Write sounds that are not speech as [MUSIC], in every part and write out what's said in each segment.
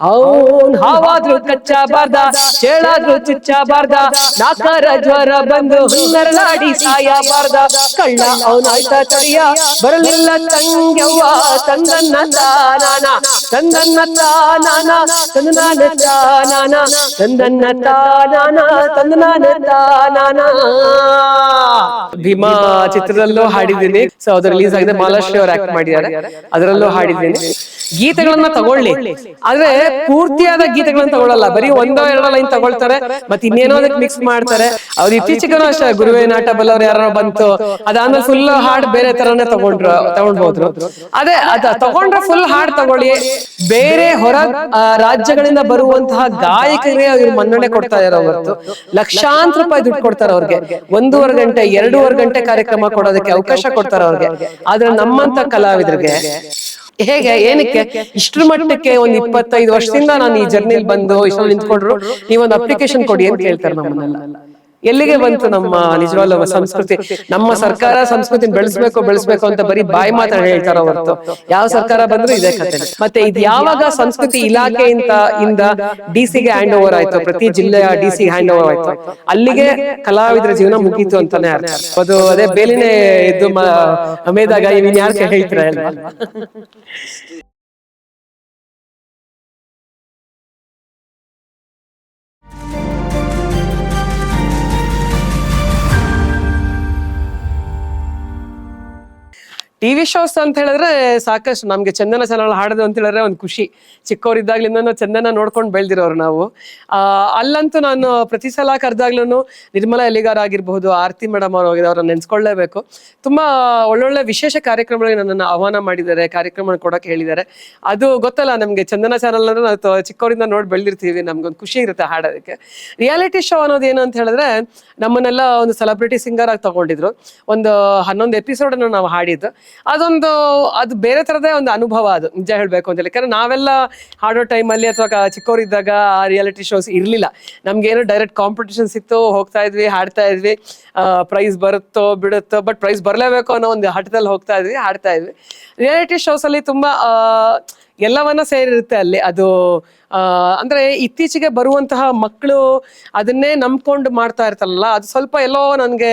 ಅವನ್ ಹಾವಾದ್ರೂ ಕಚ್ಚಬಾರ್ದ ಚಿಚ್ಚ ಬಾರ್ದ ನಾಕರ ಜ್ವರ ಬಂದು ನರಳಾಡಿ ಸಾಯಬಾರ್ದ. ಕಳ್ಳ ಅವನಾಯ್ತ ತಡಿಯ, ಬರಲಿಲ್ಲ ತಂಗ್ಯವ್ವ, ತಂದನ್ನ ತಾನಾನ ತಂದನ್ನ ತಾನಾನ, ತಂದನಾನ ತಾನಾನ, ತಂದನ್ನ ತಾನಾನ, ತಂದನಾನ ತಾನಾನ. ಭೀಮಾ ಚಿತ್ರದಲ್ಲೂ ಹಾಡಿದ್ದೀನಿ. ಸೊ ಅದು ರಿಲೀಸ್ ಆಗಿದೆ. ಮಾಲಾಶ್ರೀ ಅವ್ರು ಆಕ್ಟ್ ಮಾಡಿದ್ದಾರೆ. ಅದರಲ್ಲೂ ಹಾಡಿದ್ದೀನಿ. ಗೀತೆಗಳನ್ನ ತಗೊಳ್ಳಿ. ಆದ್ರೆ ಪೂರ್ತಿಯಾದ ಗೀತೆಗಳನ್ನ ತಗೊಳ್ಳಲ್ಲ. ಬರೀ ಒಂದೋ ಎರಡೋ ಲೈನ್ ತಗೊಳ್ತಾರೆ ಮತ್ತೆ ಇನ್ನೇನೋ ಅದಕ್ಕೆ ಮಿಕ್ಸ್ ಮಾಡ್ತಾರೆ. ಅವ್ರು ಇತ್ತೀಚೆಗೂ ಅಷ್ಟೇ ಗುರುವೆ ನಾಟ ಬಲ್ಲವ್ರು ಯಾರೋ ಬಂತು. ಅದಾದ್ಮೇಲೆ ಫುಲ್ ಹಾಡ್ ಬೇರೆ ತರನೇ ತಗೊಂಡ್ರು ತಗೊಂಡ್ಬೋದ್ರು. ಅದೇ ಅದ ತಗೊಂಡ್ರೆ ಫುಲ್ ಹಾಡ್ ತಗೊಳ್ಳಿ. ಬೇರೆ ಹೊರ ರಾಜ್ಯಗಳಿಂದ ಬರುವಂತಹ ಗಾಯಕರಿಗೆ ಅವ್ರು ಮನ್ನಣೆ ಕೊಡ್ತಾ ಇರೋ ಹೊರತು. ಲಕ್ಷಾಂತರ ರೂಪಾಯಿ ದುಡ್ಡು ಕೊಡ್ತಾರೆ ಅವ್ರಿಗೆ. ಒಂದೂವರೆ ಗಂಟೆ ಎರಡೂವರೆ ಗಂಟೆ ಕಾರ್ಯಕ್ರಮ ಕೊಡೋದಕ್ಕೆ ಅವಕಾಶ ಕೊಡ್ತಾರೆ ಅವ್ರಿಗೆ. ಆದ್ರೆ ನಮ್ಮಂತ ಕಲಾವಿದರಿಗೆ ಹೇಗೆ ಏನಕ್ಕೆ? ಇಷ್ಟ್ರ ಮಟ್ಟಕ್ಕೆ ಒಂದ್ ಇಪ್ಪತ್ತೈದು ವರ್ಷದಿಂದ ನಾನು ಈ ಜರ್ನಿಲ್ ಬಂದು ಇಷ್ಟೊಂದು ನಿಂತ್ಕೊಂಡ್ರು. ನೀವೊಂದು ಅಪ್ಲಿಕೇಶನ್ ಕೊಡಿ ಅಂತ ಹೇಳ್ತಾರೆ ನಮ್ಮನ್ನೆಲ್ಲ. ಎಲ್ಲಿಗೆ ಬಂತು ನಮ್ಮ ನಿಜವಾಗ್ಲೂ ಸಂಸ್ಕೃತಿ? ನಮ್ಮ ಸರ್ಕಾರ ಸಂಸ್ಕೃತಿ ಬೆಳೆಸ್ಬೇಕು ಬೆಳೆಸ್ಬೇಕು ಅಂತ ಬರೀ ಬಾಯಿ ಮಾತ್ರ ಹೇಳ್ತಾರ ಹೊರತು. ಯಾವ ಸರ್ಕಾರ ಬಂದ್ರು ಇದೇ ಕತೆ ಮತ್ತೆ ಇದು ಯಾವಾಗ ಸಂಸ್ಕೃತಿ ಇಲಾಖೆಯಿಂದ ಇಂದ ಡಿ ಸಿಗೆ ಹ್ಯಾಂಡ್ ಓವರ್ ಆಯ್ತು ಪ್ರತಿ ಜಿಲ್ಲೆಯ ಡಿ ಸಿ ಹ್ಯಾಂಡ್ ಓವರ್ ಆಯ್ತು. ಅಲ್ಲಿಗೆ ಕಲಾವಿದರ ಜೀವನ ಮುಗೀತು ಅಂತಾನೆ ಅರ್ಥ. ಅದು ಅದೇ ಬೇಲಿನೇ ಇದ್ದು ಅಮೇದಾಗ ಮೇದಾಗ ಇವ್ನ ಯಾರು ಹೇಳ್ತೀರಾ ಟಿವಿ ಶೋಸ್ ಅಂತ ಹೇಳಿದ್ರೆ ಸಾಕಷ್ಟು ನಮಗೆ ಚಂದನ ಚಾನಲ್ ಹಾಡೋದು ಅಂತ ಹೇಳಿದ್ರೆ ಒಂದು ಖುಷಿ. ಚಿಕ್ಕವರಿದ್ದಾಗ್ಲಿಂದ ಚಂದನ ನೋಡ್ಕೊಂಡು ಬೆಳೆದಿರೋರು ನಾವು. ಅಲ್ಲಂತೂ ನಾನು ಪ್ರತಿ ಸಲ ಕರೆದಾಗ್ಲೂ ನಿರ್ಮಲಾ ಎಲಿಗಾರ್ ಆಗಿರ್ಬಹುದು, ಆರತಿ ಮೇಡಮ್ ಅವ್ರು ಹೋಗಿದ್ದಾರೆ, ಅವ್ರನ್ನ ನೆನ್ಸ್ಕೊಳ್ಳೇಬೇಕು. ತುಂಬಾ ಒಳ್ಳೊಳ್ಳೆ ವಿಶೇಷ ಕಾರ್ಯಕ್ರಮಗಳಿಗೆ ನನ್ನನ್ನು ಆಹ್ವಾನ ಮಾಡಿದ್ದಾರೆ ಕಾರ್ಯಕ್ರಮ ಕೊಡಕ್ಕೆ ಹೇಳಿದ್ದಾರೆ. ಅದು ಗೊತ್ತಲ್ಲ, ನಮಗೆ ಚಂದನ ಚಾನಲ್ ಅಂದ್ರೆ ನಾವು ಚಿಕ್ಕವರಿಂದ ನೋಡಿ ಬೆಳೆದಿರ್ತೀವಿ, ನಮ್ಗೊಂದು ಖುಷಿ ಇರುತ್ತೆ ಹಾಡೋದಕ್ಕೆ. ರಿಯಾಲಿಟಿ ಶೋ ಅನ್ನೋದು ಏನು ಅಂತ ಹೇಳಿದ್ರೆ, ನಮ್ಮನ್ನೆಲ್ಲ ಒಂದು ಸೆಲೆಬ್ರಿಟಿ ಸಿಂಗರ್ ಆಗಿ ತಗೊಂಡಿದ್ರು. ಒಂದು ಹನ್ನೊಂದು ಎಪಿಸೋಡ್ ನಾವು ಹಾಡಿದ್ದು. ಅದೊಂದು, ಅದು ಬೇರೆ ತರದೇ ಒಂದು ಅನುಭವ ಅದು, ನಿಜ ಹೇಳ್ಬೇಕು ಅಂತ ಯಾಕಂದ್ರೆ ನಾವೆಲ್ಲ ಹಾಡೋ ಟೈಮಲ್ಲಿ ಅಥವಾ ಚಿಕ್ಕವರಿದ್ದಾಗ ಆ ರಿಯಾಲಿಟಿ ಶೋಸ್ ಇರಲಿಲ್ಲ. ನಮ್ಗೇನು ಡೈರೆಕ್ಟ್ ಕಾಂಪಿಟೇಷನ್ಸ್ ಇತ್ತು ಹೋಗ್ತಾ ಇದ್ವಿ, ಹಾಡ್ತಾ ಇದ್ವಿ ಪ್ರೈಸ್ ಬರುತ್ತೋ, ಬಿಡುತ್ತೋ ಬಟ್ ಪ್ರೈಸ್ ಬರಲೇಬೇಕು ಅನ್ನೋ ಒಂದು ಹಠದಲ್ಲಿ ಹೋಗ್ತಾ ಇದ್ವಿ, ಹಾಡ್ತಾ ಇದ್ವಿ. ರಿಯಾಲಿಟಿ ಶೋಸ್ ಅಲ್ಲಿ ತುಂಬಾ ಎಲ್ಲವನ್ನ ಸೇರಿರುತ್ತೆ ಅಲ್ಲಿ. ಅದು ಅಂದ್ರೆ ಇತ್ತೀಚೆಗೆ ಬರುವಂತಹ ಮಕ್ಕಳು ಅದನ್ನೇ ನಂಬ್ಕೊಂಡು ಮಾಡ್ತಾ ಇರ್ತಾರಲ್ಲ, ಅದು ಸ್ವಲ್ಪ ಎಲ್ಲೋ ನನಗೆ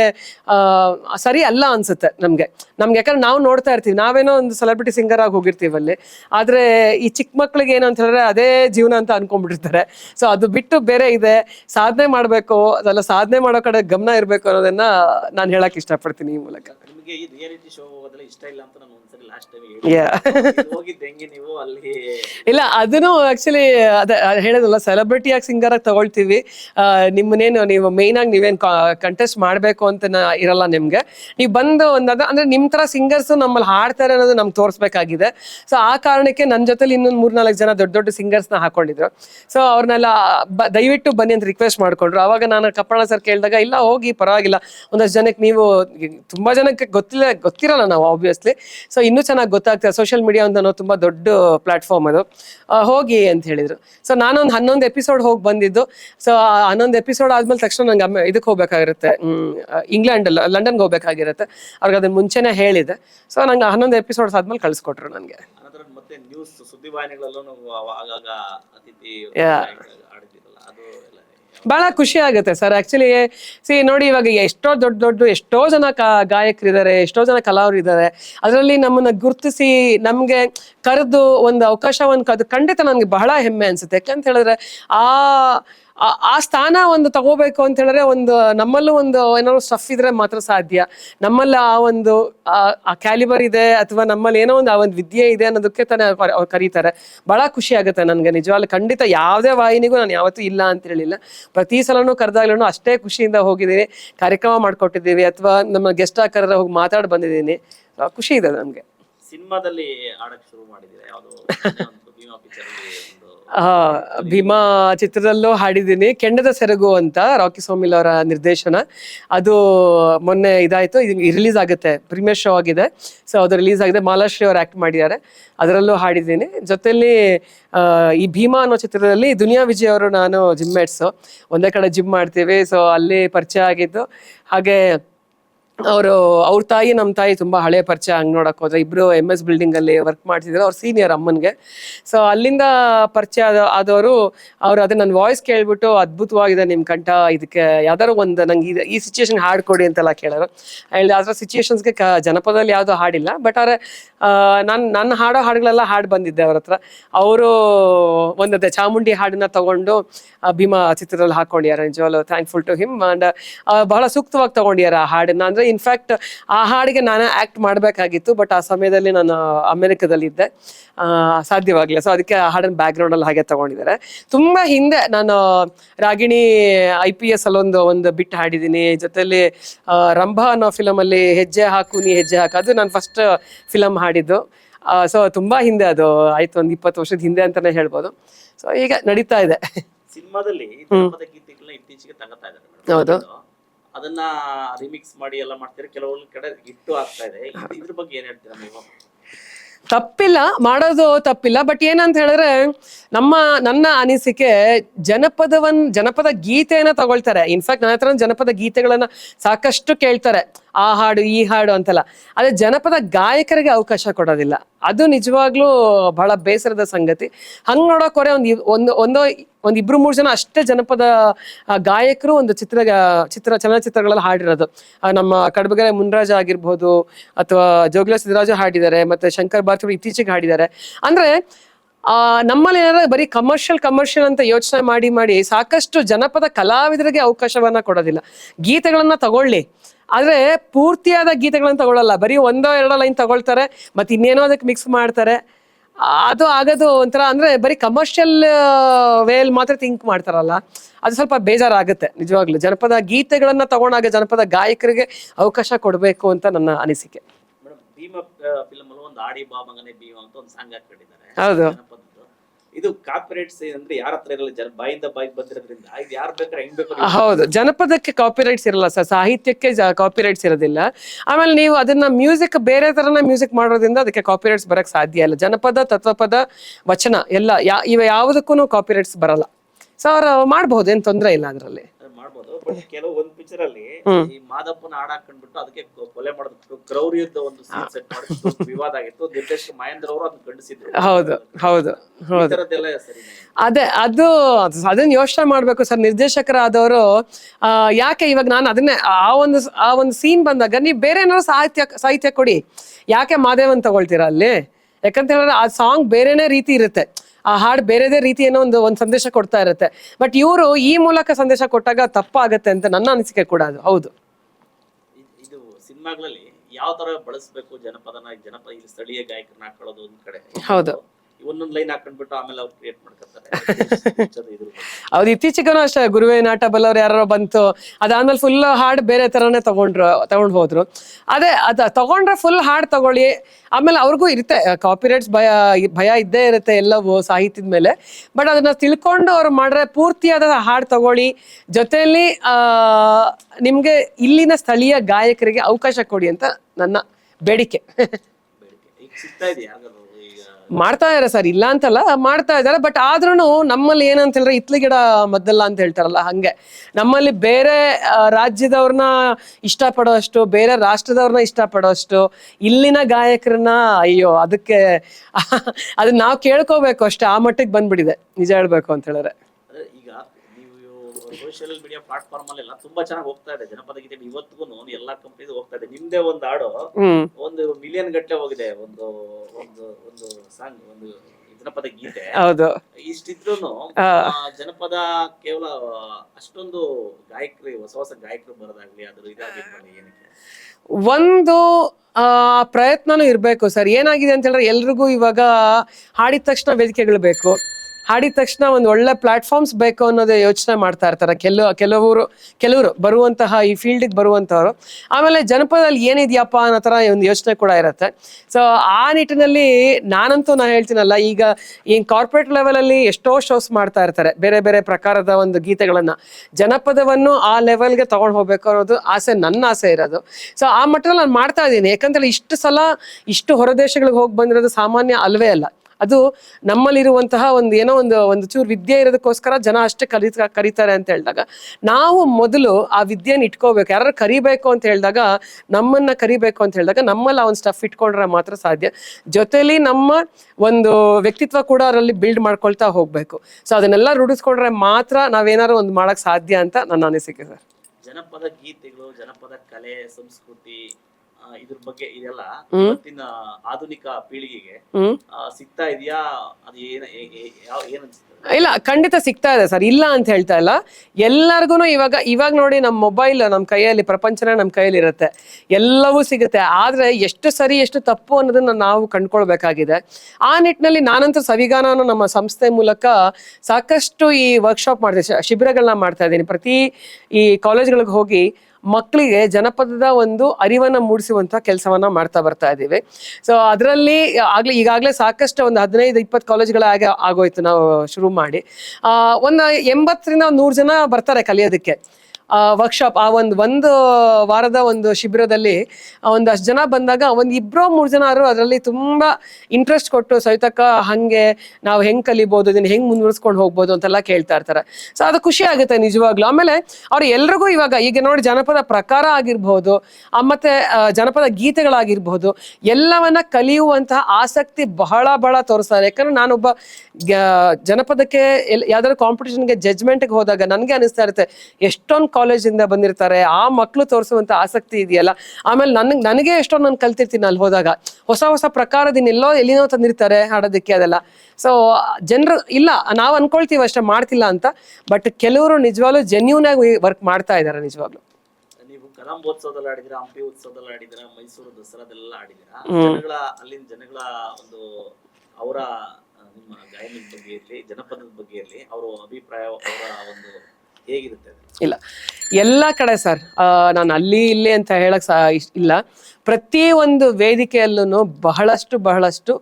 ಸರಿ ಅಲ್ಲ ಅನ್ಸುತ್ತೆ ನಮ್ಗೆ. ನಮ್ಗೆ ಯಾಕಂದ್ರೆ ನಾವು ನೋಡ್ತಾ ಇರ್ತೀವಿ, ನಾವೇನೋ ಒಂದು ಸೆಲೆಬ್ರಿಟಿ ಸಿಂಗರ್ ಆಗಿ ಹೋಗಿರ್ತೀವಿ ಅಲ್ಲಿ. ಆದ್ರೆ ಈ ಚಿಕ್ಕ ಮಕ್ಳಿಗೆ ಏನಂತ ಹೇಳಿದ್ರೆ ಅದೇ ಜೀವನ ಅಂತ ಅನ್ಕೊಂಡ್ಬಿಟ್ಟಿರ್ತಾರೆ. ಸೊ ಅದು ಬಿಟ್ಟು ಬೇರೆ ಇದೆ. ಸಾಧನೆ ಮಾಡ್ಬೇಕು, ಅದೆಲ್ಲ ಸಾಧನೆ ಮಾಡೋ ಕಡೆ ಗಮನ ಇರಬೇಕು ಅನ್ನೋದನ್ನ ನಾನು ಹೇಳಕ್ ಇಷ್ಟಪಡ್ತೀನಿ ಈ ಮೂಲಕ. ನಿಮಗೆ ಈ ರಿಯಾಲಿಟಿ ಶೋ ಇಷ್ಟ ಇಲ್ಲ ಅಂತ ನಾನು ಇಲ್ಲ ಅದನ್ನು ಆಕ್ಚುಲಿ ಅದೇ ಹೇಳೋದಲ್ಲ ಸೆಲೆಬ್ರಿಟಿ ಆಗಿ ಸಿಂಗರ್ ಆಗಿ ತಗೊಳ್ತೀವಿ ನಿಮ್ಮನ್ನೇನು ನೀವು ಮೇನ್ ಆಗಿ ನೀವೇನು ಕಂಟೆಸ್ಟ್ ಮಾಡಬೇಕು ಅಂತ ಇರಲ್ಲ ನಿಮ್ಗೆ. ನೀವು ಬಂದು ಒಂದು ಅದ ಅಂದ್ರೆ ನಿಮ್ ತರ ಸಿಂಗರ್ಸ್ ನಮ್ಮಲ್ಲಿ ಹಾಡ್ತಾರೆ ಅನ್ನೋದು ನಮ್ಗೆ ತೋರಿಸ್ಬೇಕಾಗಿದೆ. ಸೊ ಆ ಕಾರಣಕ್ಕೆ ನನ್ನ ಜೊತೆಲಿ ಇನ್ನೊಂದು ಮೂರ್ನಾಲ್ಕು ಜನ ದೊಡ್ಡ ದೊಡ್ಡ ಸಿಂಗರ್ಸ್ನ ಹಾಕೊಂಡಿದ್ರು. ಸೊ ಅವ್ರನ್ನೆಲ್ಲ ದಯವಿಟ್ಟು ಬನ್ನಿ ಅಂತ ರಿಕ್ವೆಸ್ಟ್ ಮಾಡ್ಕೊಂಡ್ರು. ಅವಾಗ ನಾನು ಕಪ್ಪಣ ಸರ್ ಕೇಳಿದಾಗ ಇಲ್ಲ ಹೋಗಿ ಪರವಾಗಿಲ್ಲ. ಒಂದಷ್ಟು ಜನಕ್ಕೆ ನೀವು ತುಂಬಾ ಜನಕ್ಕೆ ಗೊತ್ತಿಲ್ಲ ಗೊತ್ತಿರಲ್ಲ ನಾವು ಆಬ್ವಿಯಸ್ಲಿ ಸೊ ಇನ್ನೂ ಚೆನ್ನಾಗಿ ಗೊತ್ತಾಗ್ತದೆ. ಸೋಷಿಯಲ್ ಮೀಡಿಯಾ ಒಂದು ಅನ್ನೋ ತುಂಬಾ ದೊಡ್ಡ ಪ್ಲಾಟ್ಫಾರ್ಮ್ ಅದು. ಹೋಗಿ ಅಂತ ಹೇಳಿದ್ರು. ಸೊ ನಾನೊಂದು ಹನ್ನೊಂದು ಎಪಿಸೋಡ್ ಹೋಗಿ ಬಂದಿದ್ದು. ಸೊ ಹನ್ನೊಂದು ಎಪಿಸೋಡ್ ಆದ್ಮೇಲೆ ತಕ್ಷಣ ನಂಗೆ ಅಮ್ಮ ಇದಕ್ಕೆ ಹೋಗ್ಬೇಕಾಗಿರುತ್ತೆ. ಇಂಗ್ಲೆಂಡ್ ಲಂಡನ್ಗೆ ಹೋಗ್ಬೇಕಾಗಿರುತ್ತೆ. ಅವ್ರಿಗೆ ಅದನ್ನ ಮುಂಚೆನೇ ಹೇಳಿದೆ. ಸೊ ನಂಗೆ ಹನ್ನೊಂದು ಎಪಿಸೋಡ್ಸ್ ಆದ್ಮೇಲೆ ಕಳಿಸ್ಕೊಟ್ರು ನನಗೆ. ನ್ಯೂಸ್ ಸುದ್ದಿ ವಾಹಿನಿಗಳಲ್ಲೂ ಆಗಾಗ ಅತಿಥಿ ಬಹಳ ಖುಷಿ ಆಗುತ್ತೆ ಸರ್. ಆಕ್ಚುಲಿ ಸಿ ನೋಡಿ ಇವಾಗ ಎಷ್ಟೋ ದೊಡ್ಡ ದೊಡ್ಡ ಎಷ್ಟೋ ಜನ ಕಾ, ಗಾಯಕರಿದ್ದಾರೆ, ಎಷ್ಟೋ ಜನ ಕಲಾವಿದರಿದ್ದಾರೆ. ಅದರಲ್ಲಿ ನಮ್ಮನ್ನ ಗುರುತಿಸಿ ನಮಗೆ ಕರೆದು ಒಂದು ಅವಕಾಶವನ್ನು ಕರೆದು ಖಂಡಿತ ನನಗೆ ಬಹಳ ಹೆಮ್ಮೆ ಅನ್ಸುತ್ತೆ. ಯಾಕಂತ ಹೇಳಿದ್ರೆ ಆ ಆ- ಸ್ಥಾನ ಒಂದು ತಗೋಬೇಕು ಅಂತ ಹೇಳಿದ್ರೆ ಒಂದು ನಮ್ಮಲ್ಲೂ ಒಂದು ಏನಾದ್ರು ಸ್ಟಫ್ ಇದ್ರೆ ಮಾತ್ರ ಸಾಧ್ಯ. ನಮ್ಮಲ್ಲಿ ಆ ಒಂದು ಆ- ಕ್ಯಾಲಿಬರ್ ಇದೆ ಅಥವಾ ನಮ್ಮಲ್ಲಿ ಏನೋ ಒಂದು ಆ ಒಂದು ವಿದ್ಯೆ ಇದೆ ಅನ್ನೋದಕ್ಕೆ ತಾನೇ ಅವ್ರು ಕರೀತಾರೆ. ಬಹಳ ಖುಷಿ ಆಗುತ್ತೆ ನನಗೆ ನಿಜವಾಗ್ಲೂ. ಖಂಡಿತ ಯಾವುದೇ ವಾಹಿನಿಗೂ ನಾನು ಯಾವತ್ತೂ ಇಲ್ಲ ಅಂತ ಹೇಳಿಲ್ಲ. ಪ್ರತಿ ಸಲನೂ ಕರೆದಾಗ್ಲೂ ಅಷ್ಟೇ ಖುಷಿಯಿಂದ ಹೋಗಿದ್ದೀನಿ. ಕಾರ್ಯಕ್ರಮ ಮಾಡ್ಕೊಟ್ಟಿದ್ದೀವಿ ಅಥವಾ ನಮ್ಮ ಗೆಸ್ಟ್ ಆಗಿ ಹೋಗಿ ಮಾತಾಡಿ ಬಂದಿದ್ದೀನಿ. ಖುಷಿ ಇದೆ ನನಗೆ. ಸಿನಿಮಾದಲ್ಲಿ ಆಡಕ್ಕೆ ಶುರು ಮಾಡಿದ್ದೀರಾ? ಯಾವುದು [LAUGHS] ಭೀಮಾ ಚಿತ್ರದಲ್ಲೂ ಹಾಡಿದ್ದೀನಿ. ಕೆಂಡದ ಸೆರಗು ಅಂತ ರಾಕಿ ಸ್ವಾಮಿಲ್ ಅವರ ನಿರ್ದೇಶನ. ಅದು ಮೊನ್ನೆ ಇದಾಯ್ತು. ಇದು ರಿಲೀಸ್ ಆಗುತ್ತೆ. ಪ್ರೀಮಿಯರ್ ಶೋ ಆಗಿದೆ. ಸೊ ಅದು ರಿಲೀಸ್ ಆಗಿದೆ. ಮಾಲಾಶ್ರೀ ಅವರು ಆ್ಯಕ್ಟ್ ಮಾಡಿದ್ದಾರೆ. ಅದರಲ್ಲೂ ಹಾಡಿದ್ದೀನಿ. ಜೊತೆಯಲ್ಲಿ ಈ ಭೀಮಾ ಅನ್ನೋ ಚಿತ್ರದಲ್ಲಿ ದುನಿಯಾ ವಿಜಯ್ ಅವರು ನಾನು ಜಿಮ್ ಮೇಟ್ಸು ಒಂದೇ ಕಡೆ ಜಿಮ್ ಮಾಡ್ತೀವಿ. ಸೊ ಅಲ್ಲಿ ಪರಿಚಯ ಆಗಿದ್ದು. ಹಾಗೆ ಅವರು, ಅವ್ರ ತಾಯಿ ನಮ್ಮ ತಾಯಿ ತುಂಬಾ ಹಳೆ ಪರಿಚಯ, ಹಂಗೆ ನೋಡಕ್ ಹೋದ್ರೆ ಇಬ್ರು ಎಂ ಎಸ್ ಬಿಲ್ಡಿಂಗ್ ಅಲ್ಲಿ ವರ್ಕ್ ಮಾಡ್ತಿದ್ರು, ಅವ್ರ ಸೀನಿಯರ್ ಅಮ್ಮನ್ಗೆ. ಸೊ ಅಲ್ಲಿಂದ ಪರಿಚಯ ಆದ, ಆದವರು, ಅವ್ರು ಅದೇ ನನ್ನ ವಾಯ್ಸ್ ಕೇಳ್ಬಿಟ್ಟು ಅದ್ಭುತವಾಗಿದೆ ನಿಮ್ ಕಂಠ, ಇದಕ್ಕೆ ಯಾವ್ದಾದ್ರು ಒಂದು ನಂಗೆ ಈ ಸಿಚುಯೇಷನ್ ಹಾಡ್ ಕೊಡಿ ಅಂತೆಲ್ಲ ಕೇಳೋರು. ಹೇಳಿದೆ ಅದರ ಸಿಚುಯೇಷನ್ಸ್ಗೆ ಕ, ಜನಪದದಲ್ಲಿ ಯಾವುದೂ ಹಾಡಿಲ್ಲ ಬಟ್ ಆದರೆ ನಾನು ನನ್ನ ಹಾಡೋ ಹಾಡುಗಳೆಲ್ಲ ಹಾಡು ಬಂದಿದ್ದೆ ಅವ್ರ ಹತ್ರ. ಅವರು ಒಂದದೇ ಚಾಮುಂಡಿ ಹಾಡನ್ನ ತಗೊಂಡು ಭೀಮಾ ಚಿತ್ರದಲ್ಲಿ ಹಾಕೊಂಡಿದ್ದಾರೆ ನಿಜವಲ್ಲೂ ಥ್ಯಾಂಕ್ಫುಲ್ ಟು ಹಿಮ್ ಅಂಡ್ ಬಹಳ ಸೂಕ್ತವಾಗಿ ತಗೊಂಡಿದ್ದಾರೆ ಆ ಹಾಡನ್ನ. ಅಂದ್ರೆ ಇನ್ಫ್ಯಾಕ್ಟ್ ಆ ಹಾಡಿಗೆ ನಾನು ಆಕ್ಟ್ ಮಾಡಬೇಕಾಗಿತ್ತು ಬಟ್ ಆ ಸಮಯದಲ್ಲಿ ನಾನು ಅಮೆರಿಕದಲ್ಲಿದ್ದೆ. ಸಾಧ್ಯವಾಗ್ಲಿಲ್ಲ. ಸೊ ಅದಕ್ಕೆ ಆ ಹಾಡನ್ನು ಬ್ಯಾಕ್ಗ್ರೌಂಡ್ ಅಲ್ಲಿ ಹಾಗೆ ತಗೊಂಡಿದ್ದಾರೆ. ತುಂಬಾ ಹಿಂದೆ ನಾನು ರಾಗಿಣಿ ಐ ಪಿ ಎಸ್ ಅಲ್ಲೊಂದು ಒಂದು ಬಿಟ್ ಹಾಡಿದ್ದೀನಿ. ಜೊತೆಲಿ ರಂಭಾ ಅನ್ನೋ ಫಿಲಮಲ್ಲಿ ಹೆಜ್ಜೆ ಹಾಕು ನೀ ಹೆಜ್ಜೆ ಹಾಕು ಅದು ನಾನು ಫಸ್ಟ್ ಫಿಲಮ್ ಹಾಡಿದ್ದು. ಸೊ ತುಂಬಾ ಹಿಂದೆ ಅದು. ಆಯ್ತು ಒಂದು ಇಪ್ಪತ್ತು ವರ್ಷದ ಹಿಂದೆ ಅಂತಾನೆ ಹೇಳ್ಬೋದು. ಸೊ ಈಗ ನಡೀತಾ ಇದೆ. ಸಿನಿಮಾದಲ್ಲಿ ಇತ್ತೀಚೆಗೆ ಹೌದು. ಅದನ್ನ ರಿಮಿಕ್ಸ್ ಮಾಡಿ ಎಲ್ಲ ಮಾಡ್ತಾರೆ? ಕೆಲವೊಂದು ಕಡೆ ಇಟ್ಟು ಆಗ್ತಾ ಇದೆ. ಇದ್- ಇದ್ರ ಬಗ್ಗೆ ಏನ್ ಹೇಳ್ತೀರಾ ನೀವು? ತಪ್ಪಿಲ್ಲ, ಮಾಡೋದು ತಪ್ಪಿಲ್ಲ. ಬಟ್ ಏನಂತ ಹೇಳಿದ್ರೆ, ನಮ್ಮ, ನನ್ನ ಅನಿಸಿಕೆ ಜನಪದವನ್, ಜನಪದ ಗೀತೆಯನ್ನ ತಗೊಳ್ತಾರೆ. ಇನ್ಫ್ಯಾಕ್ಟ್ ನನ್ನ ಹತ್ರ ಜನಪದ ಗೀತೆಗಳನ್ನ ಸಾಕಷ್ಟು ಕೇಳ್ತಾರೆ. ಆ ಹಾಡು, ಈ ಹಾಡು ಅಂತೆಲ್ಲ. ಆದರೆ ಜನಪದ ಗಾಯಕರಿಗೆ ಅವಕಾಶ ಕೊಡೋದಿಲ್ಲ. ಅದು ನಿಜವಾಗ್ಲೂ ಬಹಳ ಬೇಸರದ ಸಂಗತಿ. ಹಂಗೆ ನೋಡೋಕೋರೆ ಒಂದು ಒಂದ್, ಒಂದು ಒಂದು ಇಬ್ರು ಮೂರು ಜನ ಅಷ್ಟೇ ಜನಪದ ಗಾಯಕರು ಒಂದು ಚಿತ್ರ ಚಿತ್ರ, ಚಲನಚಿತ್ರಗಳಲ್ಲಿ ಹಾಡಿರೋದು. ನಮ್ಮ ಕಡಬಗೆರೆ ಮುನ್ರಾಜ ಆಗಿರ್ಬೋದು, ಅಥವಾ ಜೋಗಿಲ ಸಿದ್ದರಾಜು ಹಾಡಿದ್ದಾರೆ, ಮತ್ತೆ ಶಂಕರ್ ಭಾರತಿ ಇತ್ತೀಚೆಗೆ ಹಾಡಿದ್ದಾರೆ. ಅಂದ್ರೆ ಆ, ನಮ್ಮಲ್ಲಿ ಏನಾದ್ರೆ ಬರೀ ಕಮರ್ಷಿಯಲ್ ಕಮರ್ಷಿಯಲ್ ಅಂತ ಯೋಚನೆ ಮಾಡಿ ಮಾಡಿ ಸಾಕಷ್ಟು ಜನಪದ ಕಲಾವಿದರಿಗೆ ಅವಕಾಶವನ್ನ ಕೊಡೋದಿಲ್ಲ. ಗೀತೆಗಳನ್ನ ತಗೊಳ್ಳಿ. ಆದ್ರೆ ಪೂರ್ತಿಯಾದ ಗೀತೆಗಳನ್ನ ತಗೊಳ್ಳಲ್ಲ ಬರೀ ಒಂದೋ ಎರಡೋ ಲೈನ್ ತಗೊಳ್ತಾರೆ, ಮತ್ತೆ ಇನ್ನೇನೋ ಅದಕ್ಕೆ ಮಿಕ್ಸ್ ಮಾಡ್ತಾರೆ. ಅದು ಆಗೋದು ಒಂಥರ ಅಂದ್ರೆ ಬರೀ ಕಮರ್ಷಿಯಲ್ ವೇಲ್ ಮಾತ್ರ ಥಿಂಕ್ ಮಾಡ್ತಾರಲ್ಲ. ಅದು ಸ್ವಲ್ಪ ಬೇಜಾರಾಗುತ್ತೆ, ನಿಜವಾಗ್ಲೂ. ಜನಪದ ಗೀತೆಗಳನ್ನ ತಗೊಂಡಾಗ ಜನಪದ ಗಾಯಕರಿಗೆ ಅವಕಾಶ ಕೊಡಬೇಕು ಅಂತ ನನ್ನ ಅನಿಸಿಕೆ. ಭೀಮ ಫಿಲಮ್ ಅಲ್ಲಿ ಒಂದು ಆಡಿ ಬಾ ಮಗನೇ ಭೀಮ ಅಂತ ಒಂದು ಸಾಂಗ್ ಹಾಕೊಂಡಿದ್ದಾರೆ ಹೌದು. ಜನಪದದ್ದು ಇದು ಕಾಪಿರೈಟ್ಸ್ ಅಂದ್ರೆ ಯಾರ ಹತ್ರ ಇರಲ್ಲ ಜನ ಬಾಯಿಂದ ಬಾಯಿಗೆ ಬಂದಿರೋದ್ರಿಂದ. ಇದು ಯಾರು ಬೇಕಾದ್ರೆ ಹೆಂಗ್ ಬೇಕಾದ್ರೆ ಹೌದು. ಜನಪದಕ್ಕೆ ಕಾಪಿರೈಟ್ಸ್ ಇರಲ್ಲ ಸರ್. ಸಾಹಿತ್ಯಕ್ಕೆ ಕಾಪಿರೈಟ್ಸ್ ಇರೋದಿಲ್ಲ. ಆಮೇಲೆ ನೀವು ಅದನ್ನ ಮ್ಯೂಸಿಕ್ ಬೇರೆ ತರನ ಮ್ಯೂಸಿಕ್ ಮಾಡೋದ್ರಿಂದ ಅದಕ್ಕೆ ಕಾಪಿರೈಟ್ಸ್ ಬರಕ್ ಸಾಧ್ಯ ಇಲ್ಲ. ಜನಪದ ತತ್ವಪದ ವಚನ ಎಲ್ಲ ಯಾ ಇವ ಯಾವುದಕ್ಕೂ ಕಾಪಿರೈಟ್ಸ್ ಬರಲ್ಲ. ಸೊ ಅವ್ರು ಮಾಡ್ಬೋದು ಏನ್ ತೊಂದರೆ ಇಲ್ಲ ಅದರಲ್ಲಿ. ಅದನ್ನ ಮಾಡ್ಬೋದು ಬಟ್ ಕೆಲವು ಒಂದ್ ಪಿಕ್ಚರ್ ಅಲ್ಲಿ ಈ ಮಾದಪ್ಪನ ಹಾಡ್ ಹಾಕೊಂಡ್ಬಿಟ್ಟು ಅದಕ್ಕೆ ಕೊ- ಕೊಲೆ ಮಾಡೋದು ಕ್ರೌರ್ಯದ ಒಂದು ಸೀನ್ ಸೆಟ್ ಮಾಡಿ ವಿವಾದ ಆಗಿತ್ತು. ನಿರ್ದೇಶಕ ಮಹೇಂದ್ರ ಅವರು ಅದನ್ನ ಖಂಡಿಸಿದ್ರು. ಹೌದು ಹೌದು ಈ ಹೌದು. ತರದ್ದೆಲ್ಲ ಅದೇ ಅದು ಅದು- ಅದನ್ನ ಯೋಚನೆ ಮಾಡ್ಬೇಕು ಸರ್ ನಿರ್ದೇಶಕರಾದವರು. ಯಾಕೆ ಇವಾಗ ನಾನು ಅದನ್ನೇ ಆ ಒಂದು ಆ ಒಂದು ಸೀನ್ ಬಂದಾಗ ನೀವು ಬೇರೆ ಏನಾದ್ರು ಸಾಹಿತ್ಯ ಸಾಹಿತ್ಯ ಕೊಡಿ. ಯಾಕೆ ಮಾದೇವನ್ ತಗೊಳ್ತೀರಾ ಅಲ್ಲಿ? ಯಾಕಂತ ಹೇಳಿದ್ರೆ ಆ ಸಾಂಗ್ ಬೇರೆನೆ ರೀತಿ ಇರುತ್ತೆ. ಆ ಹಾಡು ಬೇರೆದೇ ರೀತಿ ಏನೋ ಒಂದು ಒಂದು ಸಂದೇಶ ಕೊಡ್ತಾ ಇರುತ್ತೆ. ಬಟ್ ಇವರು ಈ ಮೂಲಕ ಸಂದೇಶ ಕೊಟ್ಟಾಗ ತಪ್ಪಾಗತ್ತೆ ಅಂತ ನನ್ನ ಅನಿಸಿಕೆ ಕೂಡ ಅದು. ಹೌದು. ಇದು ಸಿನಿಮಾಗಳಲ್ಲಿ ಯಾವ ತರ ಬಳಸಬೇಕು ಜನಪದನ ಜನಪದ ಸ್ಥಳೀಯ ಗಾಯಕರನ್ನ ಹಾಕೊಳ್ಳೋದು ಒಂದ್ ಕಡೆ. ಹೌದು. ಒಂದೊಂದ್ ಲೈನ್ ಹಾಕೊಂಡ್ಬಿಟ್ಟು ಆಮೇಲೆ ಅವ್ರು ಕ್ರಿಯೇಟ್ ಮಾಡ್ಕೊತಾರೆ. [LAUGHS] ಅವ್ರು ಇತ್ತೀಚೆಗೆ ಅಷ್ಟೇ ಗುರುವೇ ನಾಟ ಬಲ್ಲವ್ರು ಯಾರೋ ಬಂತು ಅದಾದ್ಮೇಲೆ ಫುಲ್ ಹಾಡ್ ಬೇರೆ ತರನೇ ತಗೊಂಡ್ರು ತಗೊಂಡ್ ಹೋದ್ರು. ಅದೇ ಅದ ತಗೊಂಡ್ರೆ ಫುಲ್ ಹಾಡ್ ತಗೊಳ್ಳಿ ಆಮೇಲೆ ಅವ್ರಿಗೂ ಇರುತ್ತೆ ಕಾಪಿರೈಟ್ಸ್ ಭಯ ಭಯ ಇದ್ದೇ ಇರುತ್ತೆ ಎಲ್ಲವೂ ಸಾಹಿತ್ಯದ ಮೇಲೆ. ಬಟ್ ಅದನ್ನ ತಿಳ್ಕೊಂಡು ಅವ್ರು ಮಾಡ್ರೆ ಪೂರ್ತಿಯಾದ ಹಾಡ್ ತಗೊಳ್ಳಿ ಜೊತೆಯಲ್ಲಿ ಆ ನಿಮ್ಗೆ ಇಲ್ಲಿನ ಸ್ಥಳೀಯ ಗಾಯಕರಿಗೆ ಅವಕಾಶ ಕೊಡಿ ಅಂತ ನನ್ನ ಬೇಡಿಕೆ. ಸಿಗ್ತಾ ಇದೆ ಯಾವ್ದಾದ್ರು ಈಗ ಮಾಡ್ತಾ ಇದಾರೆ ಸರ್, ಇಲ್ಲ ಅಂತಲ್ಲ, ಮಾಡ್ತಾ ಇದಾರೆ ಬಟ್ ಆದ್ರೂ ನಮ್ಮಲ್ಲಿ ಏನಂತ ಹೇಳಿದ್ರೆ ಇತ್ಲಿ ಗಿಡ ಮದ್ದಲ್ಲ ಅಂತ ಹೇಳ್ತಾರಲ್ಲ ಹಂಗೆ. ನಮ್ಮಲ್ಲಿ ಬೇರೆ ರಾಜ್ಯದವ್ರನ್ನ ಇಷ್ಟಪಡೋಷ್ಟು ಬೇರೆ ರಾಷ್ಟ್ರದವ್ರನ್ನ ಇಷ್ಟಪಡೋಷ್ಟು ಇಲ್ಲಿನ ಗಾಯಕರನ್ನ ಅಯ್ಯೋ, ಅದಕ್ಕೆ [LAUGHS] ಅದನ್ನ ನಾವು ಕೇಳ್ಕೋಬೇಕು ಅಷ್ಟೇ, ಆ ಮಟ್ಟಿಗೆ ಬಂದ್ಬಿಟ್ಟಿದೆ, ನಿಜ ಹೇಳ್ಬೇಕು ಅಂತ ಹೇಳಿದ್ರೆ. ಸೋಷಿಯಲ್ ಮೀಡಿಯಾ ಪ್ಲಾಟ್ಫಾರ್ಮ್ ಎಲ್ಲ ತುಂಬಾ ಚೆನ್ನಾಗಿ ಹೋಗ್ತಾ ಇದೆ. ಜನಪದ ಗೀತೆ ಇವತ್ತಿಗೂ ಎಲ್ಲಾ ಕಂಪನಿ ಹೋಗ್ತಾ ಇದೆ. ನಿಮ್ದೇ ಒಂದು ಹಾಡು ಒಂದು ಮಿಲಿಯನ್ ಗಟ್ಟಲೆ ಹೋಗಿದೆ. ಒಂದು ಒಂದು ಒಂದು ಸಾಂಗ್ ಒಂದು ಜನಪದ ಗೀತೆ. ಹೌದು. ಇಷ್ಟಿದ್ರು. ಜನಪದ ಕೇವಲ ಅಷ್ಟೊಂದು ಗಾಯಕರು ಹೊಸ ಹೊಸ ಗಾಯಕರು ಬರೋದಾಗ್ಲಿ ಅದ್ರ ಇದಾಗಿರ್ಬೋದು ಏನಕ್ಕೆ? ಒಂದು ಆ ಪ್ರಯತ್ನನೂ ಇರಬೇಕು ಸರ್. ಏನಾಗಿದೆ ಅಂತ ಹೇಳಿದ್ರೆ ಎಲ್ರಿಗೂ ಇವಾಗ ಹಾಡಿದ ತಕ್ಷಣ ವೇದಿಕೆಗಳು ಬೇಕು. ಹಾಡಿದ ತಕ್ಷಣ ಒಂದು ಒಳ್ಳೆ ಪ್ಲಾಟ್ಫಾರ್ಮ್ಸ್ ಬೇಕು ಅನ್ನೋದೇ ಯೋಚನೆ ಮಾಡ್ತಾ ಇರ್ತಾರೆ. ಕೆಲವು, ಕೆಲವರು ಕೆಲವರು ಬರುವಂತಹ ಈ ಫೀಲ್ಡಿಗೆ ಬರುವಂತವರು. ಆಮೇಲೆ ಜನಪದದಲ್ಲಿ ಏನಿದೆಯಪ್ಪ ಅನ್ನೋ ಥರ ಒಂದು ಯೋಚನೆ ಕೂಡ ಇರುತ್ತೆ. ಸೊ ಆ ನಿಟ್ಟಿನಲ್ಲಿ ನಾನಂತೂ ನಾನು ಹೇಳ್ತೀನಲ್ಲ, ಈಗ ಈ ಕಾರ್ಪೊರೇಟ್ ಲೆವೆಲಲ್ಲಿ ಎಷ್ಟೋ ಶೋಸ್ ಮಾಡ್ತಾ ಇರ್ತಾರೆ. ಬೇರೆ ಬೇರೆ ಪ್ರಕಾರದ ಒಂದು ಗೀತೆಗಳನ್ನ. ಜನಪದವನ್ನು ಆ ಲೆವೆಲ್ಗೆ ತಗೊಂಡು ಹೋಗ್ಬೇಕು ಅನ್ನೋದು ಆಸೆ, ನನ್ನ ಆಸೆ ಇರೋದು. ಸೊ ಆ ಮಟ್ಟದಲ್ಲಿ ನಾನು ಮಾಡ್ತಾ ಇದ್ದೀನಿ. ಯಾಕಂದ್ರೆ ಇಷ್ಟು ಸಲ ಇಷ್ಟು ಹೊರದೇಶಗಳಿಗೆ ಹೋಗಿ ಬಂದಿರೋದು ಸಾಮಾನ್ಯ ಅಲ್ವೇ ಅಲ್ಲ. ಅದು ನಮ್ಮಲ್ಲಿರುವಂತಹ ಒಂದು ಏನೋ ಒಂದು ಒಂದು ಚೂರು ವಿದ್ಯೆ ಇರೋದಕ್ಕೋಸ್ಕರ ಜನ ಅಷ್ಟೇ ಕಲಿತ ಕರೀತಾರೆ ಅಂತ ಹೇಳಿದಾಗ, ನಾವು ಮೊದಲು ಆ ವಿದ್ಯೆನ ಇಟ್ಕೋಬೇಕು. ಯಾರು ಕರಿಬೇಕು ಅಂತ ಹೇಳಿದಾಗ, ನಮ್ಮನ್ನ ಕರಿಬೇಕು ಅಂತ ಹೇಳಿದಾಗ ನಮ್ಮಲ್ಲಿ ಆ ಒಂದು ಸ್ಟಫ್ ಇಟ್ಕೊಂಡ್ರೆ ಮಾತ್ರ ಸಾಧ್ಯ. ಜೊತೆಲಿ ನಮ್ಮ ಒಂದು ವ್ಯಕ್ತಿತ್ವ ಕೂಡ ಅದರಲ್ಲಿ ಬಿಲ್ಡ್ ಮಾಡ್ಕೊಳ್ತಾ ಹೋಗ್ಬೇಕು. ಸೊ ಅದನ್ನೆಲ್ಲ ರೂಢಿಸ್ಕೊಂಡ್ರೆ ಮಾತ್ರ ನಾವೇನಾದ್ರು ಒಂದು ಮಾಡಕ್ ಸಾಧ್ಯ ಅಂತ ನನ್ನ ಅನಿಸಿಕೆ ಸರ್. ಜನಪದ ಗೀತೆಗಳು, ಜನಪದ ಕಲೆ, ಸಂಸ್ಕೃತಿ ಇದ್ರ ಬಗ್ಗೆ ಇದೆಲ್ಲ. ಇವತ್ತಿನ ಆಧುನಿಕ ಪೀಳಿಗೆಗೆ ಸಿಗ್ತಾ ಇದೆಯಾ? ಅದು ಏನ ಏನ್ ಇಲ್ಲ ಖಂಡಿತ ಸಿಗ್ತಾ ಇದೆ ಸರ್. ಇಲ್ಲ ಅಂತ ಹೇಳ್ತಾ ಇಲ್ಲ. ಎಲ್ಲರಿಗೂ ಇವಾಗ ಇವಾಗ ನೋಡಿ ನಮ್ಮ ಮೊಬೈಲ್ ನಮ್ಮ ಕೈಯಲ್ಲಿ ಪ್ರಪಂಚನೇ ನಮ್ಮ ಕೈಯಲ್ಲಿ ಇರುತ್ತೆ. ಎಲ್ಲವೂ ಸಿಗುತ್ತೆ. ಆದರೆ ಎಷ್ಟು ಸರಿ ಎಷ್ಟು ತಪ್ಪು ಅನ್ನೋದನ್ನ ನಾವು ಕಂಡ್ಕೊಳ್ಬೇಕಾಗಿದೆ. ಆ ನಿಟ್ಟಿನಲ್ಲಿ ನಾನಂತೂ ಸವಿಗಾನ ನಮ್ಮ ಸಂಸ್ಥೆ ಮೂಲಕ ಸಾಕಷ್ಟು ಈ ವರ್ಕ್ಶಾಪ್ ಮಾಡ್ತೀನಿ ಶಿಬಿರಗಳನ್ನ ಮಾಡ್ತಾ ಇದ್ದೀನಿ. ಪ್ರತಿ ಈ ಕಾಲೇಜ್ಗಳಿಗೆ ಹೋಗಿ ಮಕ್ಕಳಿಗೆ ಜನಪದದ ಒಂದು ಅರಿವನ್ನ ಮೂಡಿಸುವಂತ ಕೆಲಸವನ್ನ ಮಾಡ್ತಾ ಬರ್ತಾ ಇದ್ದೀವಿ ಸೊ ಅದರಲ್ಲಿ ಆಗ್ಲಿ ಈಗಾಗಲೇ ಸಾಕಷ್ಟು ಒಂದು ಹದಿನೈದು, ಇಪ್ಪತ್ತು ಹಾಗೆ ಆಗೋಯ್ತು ನಾವು ಶುರು ಮಾಡಿ. ಒಂದು ಎಂಬತ್ತರಿಂದ ನೂರು ಜನ ಬರ್ತಾರೆ ಕಲಿಯೋದಕ್ಕೆ. ವರ್ಕ್ಶಾಪ್ ಆ ಒಂದು ಒಂದು ವಾರದ ಒಂದು ಶಿಬಿರದಲ್ಲಿ ಒಂದಷ್ಟು ಜನ ಬಂದಾಗ ಒಂದು ಇಬ್ಬರೋ ಮೂರು ಜನ ಅದರಲ್ಲಿ ತುಂಬಾ ಇಂಟ್ರೆಸ್ಟ್ ಕೊಟ್ಟು ಸವಿತಕ್ಕ ಹಂಗೆ ನಾವು ಹೆಂಗೆ ಕಲಿಬೋದು, ಇದನ್ನ ಹೆಂಗೆ ಮುಂದುವರ್ಸ್ಕೊಂಡು ಹೋಗ್ಬೋದು ಅಂತೆಲ್ಲ ಕೇಳ್ತಾ ಇರ್ತಾರೆ. ಸೊ ಅದು ಖುಷಿ ಆಗುತ್ತೆ ನಿಜವಾಗ್ಲೂ. ಆಮೇಲೆ ಅವ್ರು ಎಲ್ರಿಗೂ ಇವಾಗ ಈಗ ನೋಡಿ ಜನಪದ ಪ್ರಕಾರ ಆಗಿರ್ಬೋದು ಮತ್ತೆ ಜನಪದ ಗೀತೆಗಳಾಗಿರ್ಬೋದು, ಎಲ್ಲವನ್ನ ಕಲಿಯುವಂತಹ ಆಸಕ್ತಿ ಬಹಳ ಬಹಳ ತೋರಿಸ್ತಾರೆ. ಯಾಕಂದ್ರೆ ನಾನೊಬ್ಬ ಜನಪದಕ್ಕೆ ಯಾವ್ದಾದ್ರು ಕಾಂಪಿಟೇಷನ್ಗೆ ಜಜ್ಮೆಂಟ್ಗೆ ಹೋದಾಗ ನನಗೆ ಅನಿಸ್ತಾ ಇರುತ್ತೆ, ಎಷ್ಟೊಂದು ಕಾಲೇಜಿಂದ ಬಂದಿರ್ತಾರೆ ಆ ಮಕ್ಕಳು ತೋರಿಸುವಂತ ಆಸಕ್ತಿ ಇದೆಯಲ್ಲ? ಆಮೇಲೆ ನನಗೆ ನನಗೆ ಎಷ್ಟೋ ನಾನು ಕಲ್ತಿರ್ತೀನಿ ಅಲ್ಲಿ ಹೋದಾಗ. ಹೊಸ ಹೊಸ ಪ್ರಕಾರದಿಂದ ಎಲ್ಲೋ ಎಲ್ಲಿನೋ ತಂದಿರ್ತಾರೆ ಹಾಡೋದಕ್ಕೆ ಅದೆಲ್ಲ. ಸೊ ಜನರು ಇಲ್ಲ ನಾವು ಅನ್ಕೊಳ್ತೀವಿ ಅಷ್ಟೇ ಮಾಡ್ತಿಲ್ಲ ಅಂತ. ಬಟ್ ಕೆಲವರು ನಿಜವಾಗ್ಲೂ ಜೆನ್ಯೂನ್ ಆಗಿ ವರ್ಕ್ ಮಾಡ್ತಾ ಇದ್ದಾರೆ ನಿಜವಾಗ್ಲೂ. ನೀವು ಕಲಾಂಬೋತ್ಸವದಲ್ಲಿ ಆಡಿದಿರಾ ಹಂಪಿ ಉತ್ಸವದಲ್ಲಿ ಆಡಿದಿರಾ ಮೈಸೂರು ದಸರಾದಲ್ಲೆಲ್ಲ ಆಡಿದಿರಾ ಜನಗಳ ಅಲ್ಲಿನ ಜನಗಳ ಒಂದು ಅವರ ನಿಮ್ಮ ಗಾಯನದ ಬಗ್ಗೆ ಇರಲಿ ಜನಪದದ ಬಗ್ಗೆ ಇರ್ಲಿ ಅವರ ಅಭಿಪ್ರಾಯ ಅವರ ಒಂದು ಹೇಗಿರುತ್ತೆ? ಇಲ್ಲ. ಎಲ್ಲ ಕಡೆ ಸರ್ ನಾನು ಅಲ್ಲಿ ಇಲ್ಲಿ ಅಂತ ಹೇಳಕ್ ಇಲ್ಲ. ಪ್ರತಿ ಒಂದು ವೇದಿಕೆಯಲ್ಲೂ ಬಹಳಷ್ಟು ಬಹಳಷ್ಟು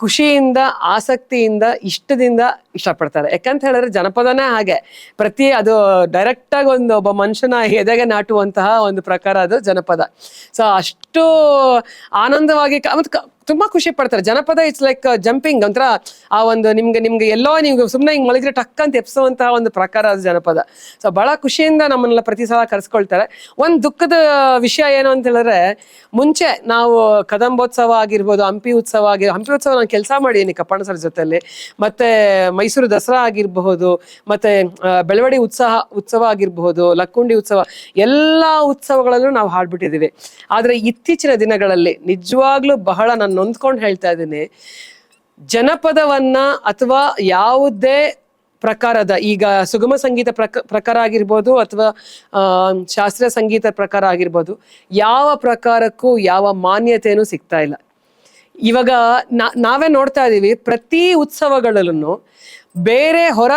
ಖುಷಿಯಿಂದ, ಆಸಕ್ತಿಯಿಂದ, ಇಷ್ಟದಿಂದ ಇಷ್ಟಪಡ್ತಾರೆ. ಯಾಕಂತ ಹೇಳಿದ್ರೆ ಜನಪದನೇ ಹಾಗೆ. ಪ್ರತಿ ಅದು ಡೈರೆಕ್ಟ್ ಆಗಿ ಒಂದು ಒಬ್ಬ ಮನುಷ್ಯನ ಎದೆಗೆ ನಾಟುವಂತಹ ಒಂದು ಪ್ರಕಾರ ಅದು ಜನಪದ. ಸೊ ಅಷ್ಟು ಆನಂದವಾಗಿ ಮತ್ತು ತುಂಬಾ ಖುಷಿ ಪಡ್ತಾರೆ. ಜನಪದ ಇಟ್ಸ್ ಲೈಕ್ ಜಂಪಿಂಗ್ ಒಂಥರ, ಆ ಒಂದು ನಿಮ್ಗೆ ನಿಮ್ಗೆ ಎಲ್ಲೋ ನೀವು ಸುಮ್ಮನೆ ಹಿಂಗೆ ಮಲಗಿದ್ರೆ ಟಕ್ ಅಂತ ಎಪ್ಸುವಂತಹ ಒಂದು ಪ್ರಕಾರ ಅದು ಜನಪದ. ಸೊ ಬಹಳ ಖುಷಿಯಿಂದ ನಮ್ಮನ್ನೆಲ್ಲ ಪ್ರತಿ ಸಲ ಕರೆಸ್ಕೊಳ್ತಾರೆ. ಒಂದು ದುಃಖದ ವಿಷಯ ಏನು ಅಂತ ಹೇಳಿದ್ರೆ, ಮುಂಚೆ ನಾವು ಕದಂಬೋತ್ಸವ ಆಗಿರ್ಬೋದು, ಹಂಪಿ ಉತ್ಸವ ಆಗಿ, ಹಂಪಿ ಉತ್ಸವ ನಾನು ಕೆಲಸ ಮಾಡಿದ್ದೀನಿ ಕಪ್ಪಣ್ಣ ಸರ್ ಜೊತೆಯಲ್ಲಿ. ಮತ್ತೆ ಮೈಸೂರು ದಸರಾ ಆಗಿರಬಹುದು, ಮತ್ತೆ ಬೆಳವಡಿ ಉತ್ಸವ ಉತ್ಸವ ಆಗಿರಬಹುದು, ಲಕ್ಕುಂಡಿ ಉತ್ಸವ, ಎಲ್ಲ ಉತ್ಸವಗಳಲ್ಲೂ ನಾವು ಹಾಡ್ಬಿಟ್ಟಿದ್ದೀವಿ. ಆದರೆ ಇತ್ತೀಚಿನ ದಿನಗಳಲ್ಲಿ ನಿಜವಾಗ್ಲೂ ಬಹಳ ನಾನು ನೊಂದ್ಕೊಂಡು ಹೇಳ್ತಾ ಇದ್ದೀನಿ ಜನಪದವನ್ನ ಅಥವಾ ಯಾವುದೇ ಪ್ರಕಾರದ ಈಗ ಸುಗಮ ಸಂಗೀತ ಪ್ರಕ, ಪ್ರಕಾರ ಆಗಿರ್ಬೋದು ಅಥವಾ ಶಾಸ್ತ್ರೀಯ ಸಂಗೀತ ಪ್ರಕಾರ ಆಗಿರ್ಬೋದು, ಯಾವ ಪ್ರಕಾರಕ್ಕೂ ಯಾವ ಮಾನ್ಯತೆಯೂ ಸಿಗ್ತಾ ಇಲ್ಲ. ಇವಾಗ ನಾವೇ ನೋಡ್ತಾ ಇದ್ದೀವಿ ಪ್ರತಿ ಉತ್ಸವಗಳಲ್ಲೂ ಬೇರೆ ಹೊರ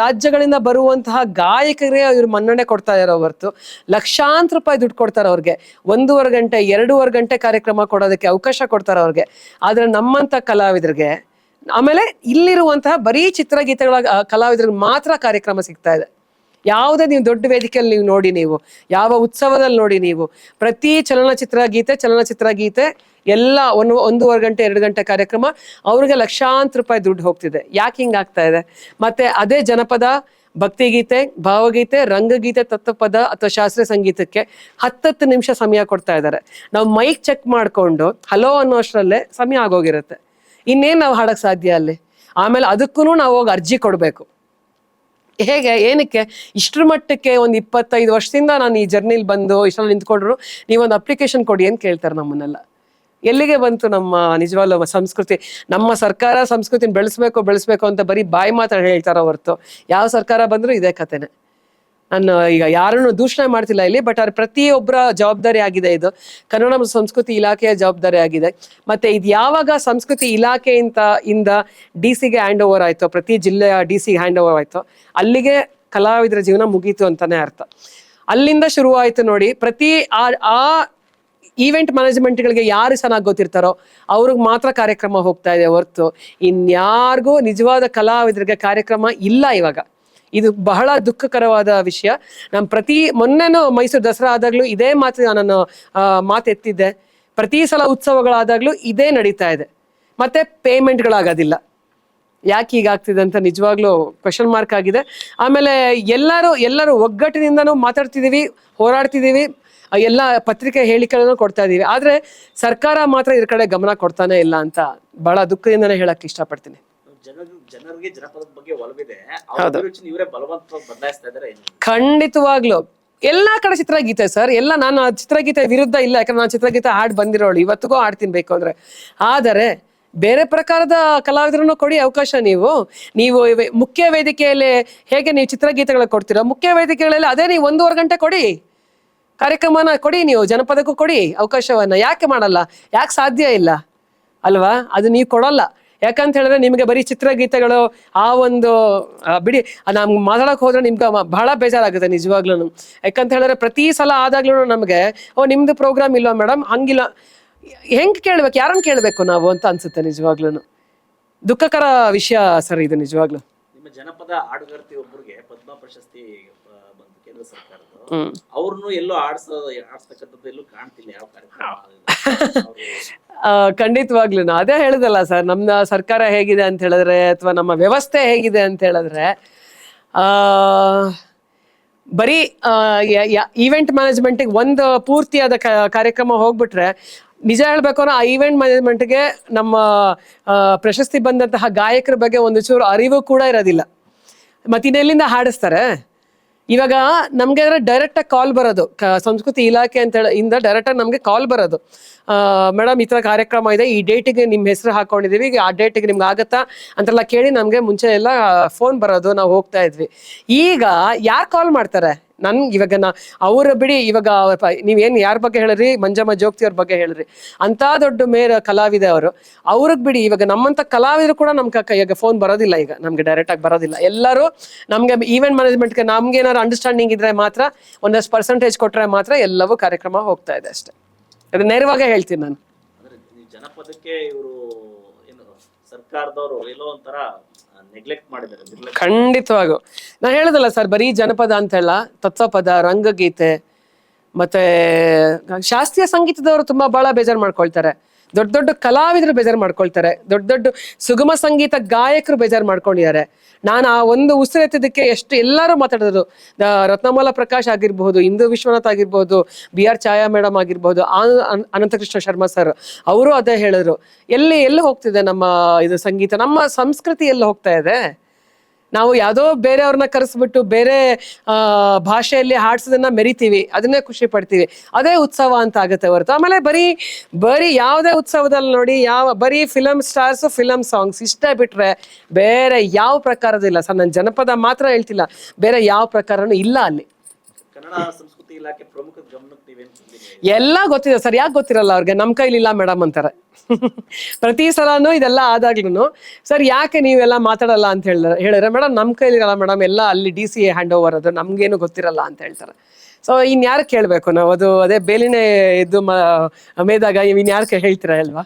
ರಾಜ್ಯಗಳಿಂದ ಬರುವಂತಹ ಗಾಯಕರಿಗೆ ಇವ್ರು ಮನ್ನಣೆ ಕೊಡ್ತಾ ಇರೋ ಹೊರತು. ಲಕ್ಷಾಂತರ ರೂಪಾಯಿ ದುಡ್ಡು ಕೊಡ್ತಾರೆ ಅವ್ರಿಗೆ. ಒಂದೂವರೆ ಗಂಟೆ, ಎರಡೂವರೆ ಗಂಟೆ ಕಾರ್ಯಕ್ರಮ ಕೊಡೋದಕ್ಕೆ ಅವಕಾಶ ಕೊಡ್ತಾರೆ ಅವ್ರಿಗೆ. ಆದರೆ ನಮ್ಮಂತ ಕಲಾವಿದರಿಗೆ, ಆಮೇಲೆ ಇಲ್ಲಿರುವಂತಹ ಬರೀ ಚಿತ್ರಗೀತೆಗಳ ಕಲಾವಿದರಿಗೆ ಮಾತ್ರ ಕಾರ್ಯಕ್ರಮ ಸಿಗ್ತಾ ಇದೆ. ಯಾವುದೇ ನೀವು ದೊಡ್ಡ ವೇದಿಕೆಯಲ್ಲಿ ನೀವು ನೋಡಿ ನೀವು, ಯಾವ ಉತ್ಸವದಲ್ಲಿ ನೋಡಿ ನೀವು, ಪ್ರತಿ ಚಲನಚಿತ್ರ ಗೀತೆ ಚಲನಚಿತ್ರ ಗೀತೆ ಎಲ್ಲ ಒಂದು ಒಂದೂವರೆ ಗಂಟೆ, ಎರಡು ಗಂಟೆ ಕಾರ್ಯಕ್ರಮ ಅವ್ರಿಗೆ ಲಕ್ಷಾಂತರ ರೂಪಾಯಿ ದುಡ್ಡು ಹೋಗ್ತಿದೆ. ಯಾಕೆ ಹಿಂಗಾಗ್ತಾ ಇದೆ? ಮತ್ತೆ ಅದೇ ಜನಪದ, ಭಕ್ತಿಗೀತೆ, ಭಾವಗೀತೆ, ರಂಗಗೀತೆ, ತತ್ವಪದ ಅಥವಾ ಶಾಸ್ತ್ರೀಯ ಸಂಗೀತಕ್ಕೆ ಹತ್ತತ್ತು ನಿಮಿಷ ಸಮಯ ಕೊಡ್ತಾ ಇದ್ದಾರೆ. ನಾವು ಮೈಕ್ ಚೆಕ್ ಮಾಡಿಕೊಂಡು ಹಲೋ ಅನ್ನೋ ಅಷ್ಟರಲ್ಲೇ ಸಮಯ ಆಗೋಗಿರುತ್ತೆ. ಇನ್ನೇನು ನಾವು ಹಾಡಕ್ಕೆ ಸಾಧ್ಯ ಅಲ್ಲಿ? ಆಮೇಲೆ ಅದಕ್ಕೂ ನಾವು ಹೋಗಿ ಅರ್ಜಿ ಕೊಡಬೇಕು. ಹೇಗೆ, ಏನಕ್ಕೆ? ಇಷ್ಟರ ಮಟ್ಟಕ್ಕೆ ಒಂದು ಇಪ್ಪತ್ತೈದು ವರ್ಷದಿಂದ ನಾನು ಈ ಜರ್ನಿಲಿ ಬಂದು ಇಷ್ಟರಲ್ಲಿ ನಿಂತ್ಕೊಂಡ್ರು, ನೀವೊಂದು ಅಪ್ಲಿಕೇಶನ್ ಕೊಡಿ ಅಂತ ಕೇಳ್ತಾರೆ ನಮ್ಮನ್ನೆಲ್ಲ. ಎಲ್ಲಿಗೆ ಬಂತು ನಮ್ಮ ನಿಜವಾಗ್ಲೂ ಸಂಸ್ಕೃತಿ? ನಮ್ಮ ಸರ್ಕಾರ ಸಂಸ್ಕೃತಿನ ಬೆಳೆಸ್ಬೇಕು ಬೆಳೆಸ್ಬೇಕು ಅಂತ ಬರೀ ಬಾಯಿ ಮಾತ್ರ ಹೇಳ್ತಾರ ಹೊರತು ಯಾವ ಸರ್ಕಾರ ಬಂದರೂ ಇದೇ ಕಥೆನೆ ನಾನು ಈಗ ಯಾರನ್ನು ದೂಷಣೆ ಮಾಡ್ತಿಲ್ಲ ಇಲ್ಲಿ ಬಟ್ ಅವ್ರ ಪ್ರತಿಯೊಬ್ಬರ ಜವಾಬ್ದಾರಿ ಆಗಿದೆ ಇದು. ಕನ್ನಡ ಮತ್ತು ಸಂಸ್ಕೃತಿ ಇಲಾಖೆಯ ಜವಾಬ್ದಾರಿ ಆಗಿದೆ. ಮತ್ತೆ ಇದು ಯಾವಾಗ ಸಂಸ್ಕೃತಿ ಇಲಾಖೆಯಿಂದ, ಇಂದ ಡಿ ಸಿಗೆ ಹ್ಯಾಂಡ್ ಓವರ್ ಆಯಿತು, ಪ್ರತಿ ಜಿಲ್ಲೆಯ ಡಿ ಸಿಗೆ ಹ್ಯಾಂಡ್ ಓವರ್ ಆಯ್ತು, ಅಲ್ಲಿಗೆ ಕಲಾವಿದರ ಜೀವನ ಮುಗೀತು ಅಂತಾನೆ ಅರ್ಥ. ಅಲ್ಲಿಂದ ಶುರುವಾಯಿತು ನೋಡಿ, ಪ್ರತಿ ಆ ಆ ಈವೆಂಟ್ ಮ್ಯಾನೇಜ್ಮೆಂಟ್ಗಳಿಗೆ ಯಾರು ಚೆನ್ನಾಗಿ ಗೊತ್ತಿರ್ತಾರೋ, ಅವ್ರಿಗೆ ಮಾತ್ರ ಕಾರ್ಯಕ್ರಮ ಹೋಗ್ತಾ ಇದೆ ಹೊರತು. ಇನ್ಯಾರಿಗೂ ನಿಜವಾದ ಕಲಾವಿದರಿಗೆ ಕಾರ್ಯಕ್ರಮ ಇಲ್ಲ ಇವಾಗ. ಇದು ಬಹಳ ದುಃಖಕರವಾದ ವಿಷಯ. ನಮ್ಮ ಪ್ರತಿ ಮೊನ್ನೆನೂ ಮೈಸೂರು ದಸರಾ ಆದಾಗ್ಲೂ ಇದೇ ಮಾತು ನಾನು ಮಾತು ಎತ್ತಿದ್ದೆ ಪ್ರತಿ ಸಲ ಉತ್ಸವಗಳಾದಾಗಲೂ ಇದೇ ನಡೀತಾ ಇದೆ. ಮತ್ತೆ ಪೇಮೆಂಟ್ಗಳಾಗೋದಿಲ್ಲ ಯಾಕೆ ಹೀಗಾಗ್ತಿದೆ ಅಂತ ನಿಜವಾಗ್ಲೂ ಕ್ವೆಶನ್ ಮಾರ್ಕ್ ಆಗಿದೆ. ಆಮೇಲೆ ಎಲ್ಲರೂ ಎಲ್ಲರೂ ಒಗ್ಗಟ್ಟಿನಿಂದನೂ ಮಾತಾಡ್ತಿದ್ದೀವಿ, ಹೋರಾಡ್ತಿದ್ದೀವಿ. ಎಲ್ಲ ಪತ್ರಿಕೆ ಹೇಳಿಕೆಗಳನ್ನು ಕೊಡ್ತಾ ಇದ್ದೀವಿ ಆದ್ರೆ ಸರ್ಕಾರ ಮಾತ್ರ ಇದ್ರ ಕಡೆ ಗಮನ ಕೊಡ್ತಾನೆ ಇಲ್ಲ ಅಂತ ಬಹಳ ದುಃಖದಿಂದನೇ ಹೇಳಕ್ ಇಷ್ಟಪಡ್ತೀನಿ. ಜನರ ಜನರಿಗೆ ಜನಪದದ ಬಗ್ಗೆ ಒಲವಿದೆ. ಇವರೇ ಬಲವಂತವಾಗಿ ಬದಲಾಯಿಸ್ತಾ ಖಂಡಿತವಾಗ್ಲು. ಎಲ್ಲಾ ಕಡೆ ಚಿತ್ರಗೀತೆ ಸರ್ ಎಲ್ಲ ನಾನು ಆ ಚಿತ್ರಗೀತೆ ವಿರುದ್ಧ ಇಲ್ಲ ಯಾಕಂದ್ರೆ ನಾನು ಚಿತ್ರಗೀತೆ ಹಾಡ್ ಬಂದಿರೋಳು ಇವತ್ತಿಗೂ ಹಾಡ್ತೀನಿ ಬೇಕು ಅಂದ್ರೆ. ಆದರೆ ಬೇರೆ ಪ್ರಕಾರದ ಕಲಾವಿದರನ್ನು ಕೊಡಿ ಅವಕಾಶ ನೀವು. ನೀವು ಇವೆ- ಮುಖ್ಯ ವೇದಿಕೆಯಲ್ಲಿ ಹೇಗೆ ನೀವು ಚಿತ್ರಗೀತೆಗಳ ಕೊಡ್ತೀರಾ? ಮುಖ್ಯ ವೇದಿಕೆಗಳಲ್ಲಿ ಅದೇ ನೀವು ಒಂದೂವರೆ ಗಂಟೆ ಕೊಡಿ. ಕಾರ್ಯಕ್ರಮನ ಕೊಡಿ ನೀವು, ಜನಪದಕ್ಕೂ ಕೊಡಿ, ಅವಕಾಶವನ್ನ. ಯಾಕೆ ಮಾಡಲ್ಲ? ಯಾಕೆ ಸಾಧ್ಯ ಇಲ್ಲ? ಅಲ್ವಾ? ಅದು ನೀವು ಕೊಡಲ್ಲ. ಯಾಕಂತ ಹೇಳಿದ್ರೆ ನಿಮಗೆ ಬರೀ ಚಿತ್ರಗೀತೆಗಳು, ಆ ಒಂದು ಬಿಡಿ ನಮ್ಗೆ ಮಾತಾಡೋಕೆ ಹೋದ್ರೆ ನಿಮ್ಗೆ ಬಹಳ ಬೇಜಾರಾಗುತ್ತೆ ನಿಜವಾಗ್ಲೂ ಯಾಕಂತ ಹೇಳಿದ್ರೆ ಪ್ರತಿ ಸಲ ಆದಾಗ್ಲೂ ನಮಗೆ, ಓ, ನಿಮ್ದು ಪ್ರೋಗ್ರಾಮ್ ಇಲ್ವಾ ಮೇಡಮ್ ಹಂಗಿಲ್ಲ. ಹೆಂಗೆ ಕೇಳ್ಬೇಕು? ಯಾರನ್ನ ಕೇಳಬೇಕು ನಾವು ಅಂತ ಅನ್ಸುತ್ತೆ ನಿಜವಾಗ್ಲೂ ದುಃಖಕರ ವಿಷಯ ಸರ್ ಇದು ನಿಜವಾಗ್ಲೂ. ಜನಪದ ಹಾಡುಗಾರ್ತಿ ಒಬ್ಬರಿಗೆ ಪದ್ಮ ಪ್ರಶಸ್ತಿ ಕೇಂದ್ರ ಸರ್ಕಾರದ್ದು ಹ್ಮ್ ಅವ್ರನ್ನು ಎಲ್ಲೋ ಆಡ್ಸ ಆಡ್ಸ್ತಕ್ಕಂಥದ್ದು ಎಲ್ಲೂ ಕಾಣ್ತಿಲ್ಲ ಯಾವ ಕಾರ್ಯಕ್ರಮ ಖಂಡಿತವಾಗ್ಲೂ ಅದೇ ಹೇಳಿದಲ್ಲ ಸರ್ ನಮ್ಮ ಸರ್ಕಾರ ಹೇಗಿದೆ ಅಂತ ಹೇಳಿದ್ರೆ ಅಥವಾ ನಮ್ಮ ವ್ಯವಸ್ಥೆ ಹೇಗಿದೆ ಅಂತ ಹೇಳಿದ್ರೆ ಆ ಬರೀ ಈವೆಂಟ್ ಮ್ಯಾನೇಜ್ಮೆಂಟಿಗೆ ಒಂದು ಪೂರ್ತಿಯಾದ ಕ- ಕಾರ್ಯಕ್ರಮ ಹೋಗ್ಬಿಟ್ರೆ ನಿಜ ಹೇಳ್ಬೇಕು ಅಂದ್ರೆ ಆ ಈವೆಂಟ್ ಮ್ಯಾನೇಜ್ಮೆಂಟ್ಗೆ ನಮ್ಮ ಪ್ರಶಸ್ತಿ ಬಂದಂತಹ ಗಾಯಕರ ಬಗ್ಗೆ ಒಂದು ಚೂರು ಅರಿವು ಕೂಡ ಇರೋದಿಲ್ಲ. ಮತ್ತಿನ್ನೆಲ್ಲಿಂದ ಹಾಡಿಸ್ತಾರೆ? ಇವಾಗ ನಮ್ಗೆ ಡೈರೆಕ್ಟ್ ಆಗಿ ಕಾಲ್ ಬರೋದು. ಸಂಸ್ಕೃತಿ ಇಲಾಖೆ ಅಂತ ಹೇಳಿ, ಇಂದ ಡೈರೆಕ್ಟ್ ಆಗಿ ನಮ್ಗೆ ಕಾಲ್ ಬರೋದು. ಮೇಡಮ್ ಈ ತರ ಕಾರ್ಯಕ್ರಮ ಇದೆ, ಈ ಡೇಟಿಗೆ ನಿಮ್ಮ ಹೆಸರು ಹಾಕೊಂಡಿದೀವಿ, ಈಗ ಆ ಡೇಟಿಗೆ ನಿಮ್ಗೆ ಆಗತ್ತಾ ಅಂತೆಲ್ಲ ಕೇಳಿ ನಮ್ಗೆ ಮುಂಚೆ ಎಲ್ಲ ಫೋನ್ ಬರೋದು, ನಾವು ಹೋಗ್ತಾ ಇದ್ವಿ. ಈಗ ಯಾರು ಕಾಲ್ ಮಾಡ್ತಾರೆ? ನನ್ ಇವಾಗ ನಾ ಅವ್ರ ಬಿಡಿ ಇವಾಗ ನೀವೇನು ಯಾರ ಬಗ್ಗೆ ಹೇಳ್ರಿ ಮಂಜಮ್ಮ ಜೋಗ್ತಿ ಅವ್ರ ಬಗ್ಗೆ ಹೇಳ್ರಿ ಅಂತ ದೊಡ್ಡ ಮೇರ ಕಲಾವಿದೆ ಅವರು. ಅವ್ರಿಗೆ ಬಿಡಿ ಇವಾಗ ನಮ್ಮಂತ ಕಲಾವಿದರು ಕೂಡ ನಮ್ಗೆ ಈಗ ಫೋನ್ ಬರೋದಿಲ್ಲ ಈಗ. ನಮ್ಗೆ ಡೈರೆಕ್ಟ್ ಆಗಿ ಬರೋದಿಲ್ಲ. ಎಲ್ಲರೂ ನಮ್ಗೆ ಈವೆಂಟ್ ಮ್ಯಾನೇಜ್ಮೆಂಟ್ಗೆ ನಮ್ಗೆ ಏನಾದ್ರು ಅಂಡರ್ಸ್ಟ್ಯಾಂಡಿಂಗ್ ಇದ್ರೆ ಮಾತ್ರ, ಒಂದಷ್ಟು ಪರ್ಸೆಂಟೇಜ್ ಕೊಟ್ಟರೆ ಮಾತ್ರ ಎಲ್ಲವೂ ಕಾರ್ಯಕ್ರಮ ಹೋಗ್ತಾ ಇದೆ ಅಷ್ಟೇ. ಅದು ನೇರವಾಗೇ ಹೇಳ್ತೀನಿ ನಾನು. ಜನಪದಕ್ಕೆ ಇವರು ಏನು ಸರ್ಕಾರದವರು ಎಲ್ಲೋ ಒಂಥರ ನೆಗ್ಲೆಕ್ಟ್ ಮಾಡಿದ್ದಾರೆ ಖಂಡಿತವಾಗೂ. ನಾನು ಹೇಳುದಲ್ಲ ಸರ್ ಬರೀ ಜನಪದ ಅಂತ ಹೇಳ ತತ್ವಪದ, ರಂಗಗೀತೆ, ಮತ್ತೆ ಶಾಸ್ತ್ರೀಯ ಸಂಗೀತದವರು ತುಂಬಾ ಬಹಳ ಬೇಜಾರು ಮಾಡ್ಕೊಳ್ತಾರೆ. ದೊಡ್ಡ ದೊಡ್ಡ ಕಲಾವಿದರು ಬೇಜಾರು ಮಾಡ್ಕೊಳ್ತಾರೆ. ದೊಡ್ಡ ದೊಡ್ಡ ಸುಗಮ ಸಂಗೀತ ಗಾಯಕರು ಬೇಜಾರು ಮಾಡ್ಕೊಂಡಿದ್ದಾರೆ. ನಾನು ಆ ಒಂದು ಉಸಿರೆತ್ತಿದ್ದಕ್ಕೆ ಎಷ್ಟು ಎಲ್ಲರೂ ಮಾತಾಡಿದ್ರು. ರತ್ನಮಾಲ ಪ್ರಕಾಶ್ ಆಗಿರ್ಬಹುದು, ಇಂದು ವಿಶ್ವನಾಥ್ ಆಗಿರ್ಬೋದು ಬಿ ಆರ್ ಛಾಯಾ ಮೇಡಮ್ ಆಗಿರ್ಬೋದು ಅನಂತಕೃಷ್ಣ ಶರ್ಮಾ ಸರ್ ಅವರು ಅದೇ ಹೇಳಿದ್ರು. ಎಲ್ಲಿ ಎಲ್ಲಿ ಹೋಗ್ತಿದೆ ನಮ್ಮ ಇದು ಸಂಗೀತ? ನಮ್ಮ ಸಂಸ್ಕೃತಿ ಎಲ್ಲಿ ಹೋಗ್ತಾ ಇದೆ? ನಾವು ಯಾವುದೋ ಬೇರೆಯವ್ರನ್ನ ಕರೆಸ್ಬಿಟ್ಟು ಬೇರೆ ಭಾಷೆಯಲ್ಲಿ ಹಾಡ್ಸೋದನ್ನ ಮೆರಿತೀವಿ, ಅದನ್ನೇ ಖುಷಿ ಪಡ್ತೀವಿ. ಅದೇ ಉತ್ಸವ ಅಂತ ಆಗುತ್ತೆ ಹೊರತು. ಆಮೇಲೆ ಬರೀ ಬರೀ ಯಾವುದೇ ಉತ್ಸವದಲ್ಲಿ ನೋಡಿ, ಯಾವ, ಬರೀ ಫಿಲಮ್ ಸ್ಟಾರ್ಸ್ ಫಿಲಮ್ ಸಾಂಗ್ಸ್ ಇಷ್ಟೇ ಬಿಟ್ರೆ ಬೇರೆ ಯಾವ ಪ್ರಕಾರದಿಲ್ಲ ಸರ್, ನಾನು ಜನಪದ ಮಾತ್ರ ಹೇಳ್ತಿಲ್ಲ. ಬೇರೆ ಯಾವ ಪ್ರಕಾರನೂ ಇಲ್ಲ ಅಲ್ಲಿ. ಇಲಾಖೆ ಪ್ರಮುಖ ಗಮನಕ್ಕೆ ನೀವೇನ್ ತಂದಿದ್ದೀರಿ ಎಲ್ಲ ಗೊತ್ತಿದೆ ಸರ್ ಯಾಕೆ ಗೊತ್ತಿರಲ್ಲ ಅವ್ರಿಗೆ? ನಮ್ಮ ಕೈಲಿಲ್ಲ ಮೇಡಮ್ ಅಂತಾರೆ. [LAUGHS] ಪ್ರತಿ ಸಲನೂ ಇದೆಲ್ಲ ಆದಾಗ್ಲೂ ಸರ್ ಯಾಕೆ ನೀವೆಲ್ಲ ಮಾತಾಡಲ್ಲ ಅಂತ ಹೇಳಿದ್ರೆ ಹೇಳಿದ್ರೆ ಮೇಡಮ್ ನಮ್ಮ ಕೈಲಿರಲ್ಲ ಮೇಡಮ್ ಎಲ್ಲ ಅಲ್ಲಿ ಡಿ ಸಿ ಹ್ಯಾಂಡ್ ಓವರ್ ಅದು ನಮ್ಗೇನು ಗೊತ್ತಿರಲ್ಲ ಅಂತ ಹೇಳ್ತಾರೆ. ಸೊ ಇನ್ಯಾರು ಕೇಳಬೇಕು ನಾವು? ಅದು ಅದೇ ಬೇಲಿನೇ ಇದು ಮ ಮೇದಾಗ ಇನ್ಯಾರು ಹೇಳ್ತೀರಾ ಅಲ್ವಾ?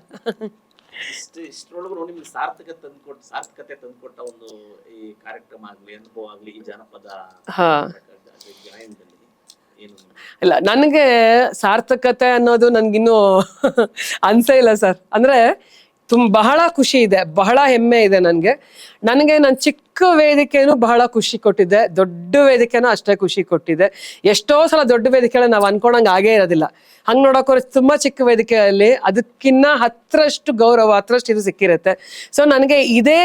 ಇಷ್ಟು ಇಷ್ಟರೊಳಗೂ ನಿಮ್ಗೆ ಸಾರ್ಥಕತೆ ತಂದ್ಕೊಟ್ಟು ಸಾರ್ಥಕತೆ ತಂದ್ಕೊಟ್ಟ ಒಂದು ಈ ಕಾರ್ಯಕ್ರಮ ಆಗ್ಲಿ ಅನುಭವ ಆಗ್ಲಿ ಈ ಜನಪದ ಹಾ. ಗಾಯನದಲ್ಲಿ? ಇಲ್ಲ, ನನಗೆ ಸಾರ್ಥಕತೆ ಅನ್ನೋದು ನನ್ಗಿನ್ನೂ [LAUGHS] ಅನ್ಸೇ ಇಲ್ಲ ಸರ್. ಅಂದ್ರೆ ತುಂಬ ಬಹಳ ಖುಷಿ ಇದೆ, ಬಹಳ ಹೆಮ್ಮೆ ಇದೆ ನನಗೆ. ನನಗೆ ನನ್ನ ಚಿಕ್ಕ ವೇದಿಕೆನೂ ಬಹಳ ಖುಷಿ ಕೊಟ್ಟಿದೆ ದೊಡ್ಡ ವೇದಿಕೆನೂ ಅಷ್ಟೇ ಖುಷಿ ಕೊಟ್ಟಿದೆ ಎಷ್ಟೋ ಸಲ ದೊಡ್ಡ ವೇದಿಕೆಗಳನ್ನ ನಾವು ಅನ್ಕೊಂಡಂಗೆ ಆಗೇ ಇರೋದಿಲ್ಲ. ಹಂಗೆ ನೋಡೋಕೋರೆ ತುಂಬಾ ಚಿಕ್ಕ ವೇದಿಕೆಯಲ್ಲಿ ಅದಕ್ಕಿನ್ನ ಹತ್ತರಷ್ಟು ಗೌರವ ಹತ್ತರಷ್ಟು ಇದು ಸಿಕ್ಕಿರುತ್ತೆ. ಸೊ ನನಗೆ ಇದೇ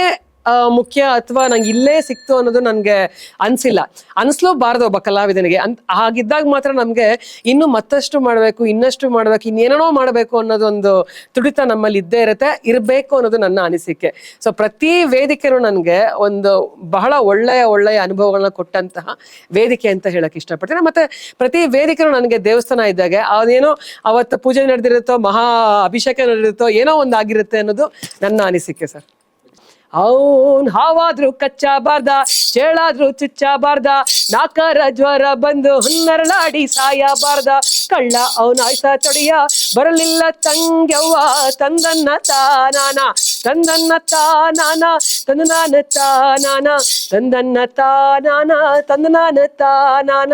ಮುಖ್ಯ ಅಥವಾ ನಂಗೆ ಇಲ್ಲೇ ಸಿಕ್ತು ಅನ್ನೋದು ನನಗೆ ಅನ್ಸಿಲ್ಲ. ಅನ್ಸ್ಲೋಬಾರ್ದು ಒಬ್ಬ ಕಲಾವಿದನಿಗೆ. ಅಂತ, ಹಾಗಿದ್ದಾಗ ಮಾತ್ರ ನಮಗೆ ಇನ್ನು ಮತ್ತಷ್ಟು ಮಾಡಬೇಕು, ಇನ್ನಷ್ಟು ಮಾಡಬೇಕು ಇನ್ನೇನೋ ಮಾಡಬೇಕು ಅನ್ನೋದೊಂದು ತುಡಿತ ನಮ್ಮಲ್ಲಿ ಇದ್ದೇ ಇರುತ್ತೆ, ಇರಬೇಕು ಅನ್ನೋದು ನನ್ನ ಅನಿಸಿಕೆ. ಸೊ ಪ್ರತಿ ವೇದಿಕೆನೂ ನನಗೆ ಒಂದು ಬಹಳ ಒಳ್ಳೆಯ ಒಳ್ಳೆಯ ಅನುಭವಗಳನ್ನ ಕೊಟ್ಟಂತಹ ವೇದಿಕೆ ಅಂತ ಹೇಳಕ್ ಇಷ್ಟಪಡ್ತೀನಿ. ಮತ್ತೆ ಪ್ರತಿ ವೇದಿಕೆನೂ ನನಗೆ ದೇವಸ್ಥಾನ ಇದ್ದಾಗೆ ಅದೇನೋ ಅವತ್ತು ಪೂಜೆ ನಡೆದಿರುತ್ತೋ, ಮಹಾ ಅಭಿಷೇಕ ನಡೆದಿರುತ್ತೋ, ಏನೋ ಒಂದು ಆಗಿರುತ್ತೆ ಅನ್ನೋದು ನನ್ನ ಅನಿಸಿಕೆ ಸರ್. ಅವನ್ ಹಾವಾದ್ರೂ ಕಚ್ಚಬಾರ್ದ ಚುಚ್ಚಾ ಚುಚ್ಚಬಾರ್ದ, ನಾಕರ ಜ್ವರ ಬಂದು ಹುನ್ನರಳಾಡಿ ಸಾಯಬಾರ್ದ. ಕಳ್ಳ ಅವನ ಆಯ್ತ ತೊಡೆಯ, ಬರಲಿಲ್ಲ ತಂಗ್ಯವ್ವ, ತಂದನ್ನ ತಾನಾನ ತಂದನ್ನ ತಾನಾನ, ತಂದನಾನ ತಾನಾನ, ತಂದನ್ನ ತಾನಾನ, ತಂದನಾನ ತಾನಾನ.